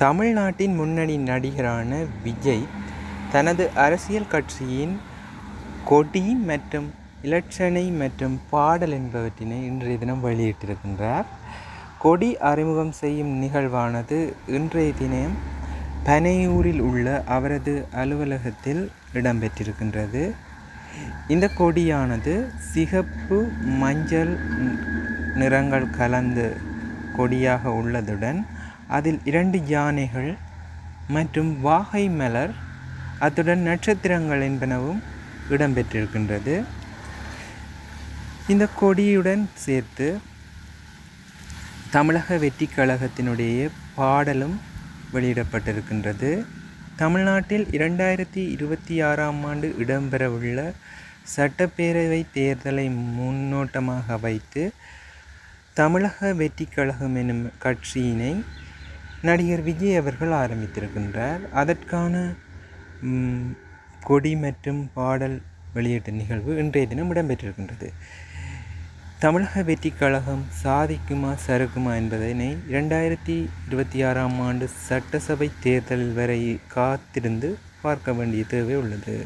தமிழ்நாட்டின் முன்னணி நடிகரான விஜய் தனது அரசியல் கட்சியின் கொடி மற்றும் இலட்சணை மற்றும் பாடல் என்பவற்றினை இன்றைய தினம் வெளியிட்டிருக்கின்றார். கொடி அறிமுகம் செய்யும் நிகழ்வானது இன்றைய தினம் பனையூரில் உள்ள அவரது அலுவலகத்தில் இடம்பெற்றிருக்கின்றது. இந்த கொடியானது சிகப்பு மஞ்சள் நிறங்கள் கலந்து கொடியாக உள்ளதுடன் அதில் இரண்டு யானைகள் மற்றும் வாகை மலர் அத்துடன் நட்சத்திரங்கள் என்பனவும் இடம்பெற்றிருக்கின்றது. இந்த கொடியுடன் சேர்த்து தமிழக வெற்றி கழகத்தினுடைய பாடலும் வெளியிடப்பட்டிருக்கின்றது. தமிழ்நாட்டில் இரண்டாயிரத்தி இருபத்தி ஆறாம் ஆண்டு இடம்பெறவுள்ள சட்டப்பேரவை தேர்தலை முன்னோட்டமாக வைத்து தமிழக வெற்றி கழகம் எனும் கட்சியினை நடிகர் விஜய் அவர்கள் ஆரம்பித்திருக்கின்றார். அதற்கான கொடி மற்றும் பாடல் வெளியீட்டு நிகழ்வு இன்றைய தினம் இடம்பெற்றிருக்கின்றது. தமிழக வெற்றி கழகம் சாதிக்குமா சறுக்குமா என்பதனை இரண்டாயிரத்தி இருபத்தி ஆறாம் ஆண்டு சட்டசபை தேர்தல் வரை காத்திருந்து பார்க்க வேண்டிய தேவை உள்ளது.